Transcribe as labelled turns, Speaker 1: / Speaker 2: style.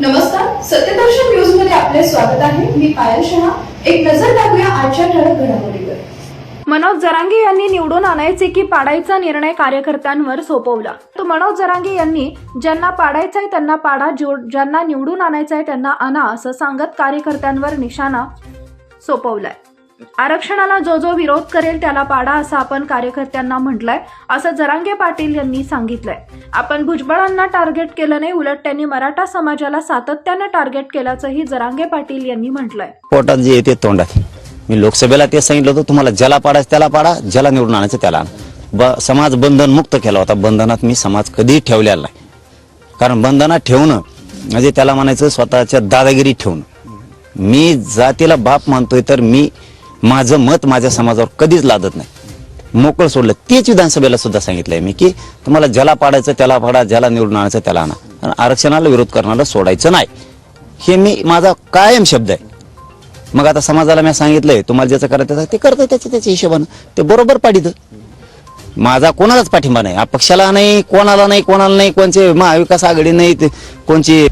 Speaker 1: नमस्कार सत्यदर्शन न्यूजमध्ये आपले स्वागत आहे. मी पायल शहा. एक नजर टाकूया आजच्या ठळक घडामोडीवर.
Speaker 2: मनोज जरांगे यांनी निवडून आणायचे की पाडायचा निर्णय कार्यकर्त्यांवर सोपवला? तो मनोज जरांगे यांनी ज्यांना पाडायचंय त्यांना पाडा ज्यांना निवडून आणायचंय त्यांना आणा असं सांगत कार्यकर्त्यांवर निशाणा सोपवलाय. आरक्षणाला जो जो विरोध करेल त्याला पाडा असं आपण कार्यकर्त्यांना म्हटलंय असं जरांगे पाटील यांनी सांगितलंय. आपण भुजबळांना टार्गेट केलं नाही उलट त्यांनी मराठा समाजाला सातत्यानं टार्गेट केल्याचंही जरांगे पाटील यांनी म्हटलंय.
Speaker 3: पोटात जे येते तोंडात. मी लोकसभेला ते सांगितलं होतं तुम्हाला ज्याला पाडायचं त्याला पाडा ज्याला निवडून आणायचं त्याला ब समाज बंधन मुक्त केला होता. बंधनात मी समाज कधीही ठेवलेला नाही. कारण बंधनात ठेवणं म्हणजे त्याला म्हणायचं स्वतःच्या दादागिरी ठेवणं. मी जातीला बाप मानतोय तर मी माझं मत माझ्या समाजावर कधीच लादत नाही. मोकळं सोडलं. तेच विधानसभेला सुद्धा सांगितलंय मी की तुम्हाला ज्याला पाडायचं त्याला पाडा ज्याला निवडून आणायचं त्याला आणा. आणि आरक्षणाला विरोध करणारा सोडायचं नाही. हे मी माझा कायम शब्द आहे. मग आता समाजाला मी सांगितलंय तुम्हाला ज्याचं करायचं ते करतं त्याच्या त्याच्या हिशोबानं. ते बरोबर पाडित. माझा कोणालाच पाठिंबा नाही. पक्षाला नाही कोणाला नाही कोणाला नाही कोणचे महाविकास आघाडी नाही ते कोणची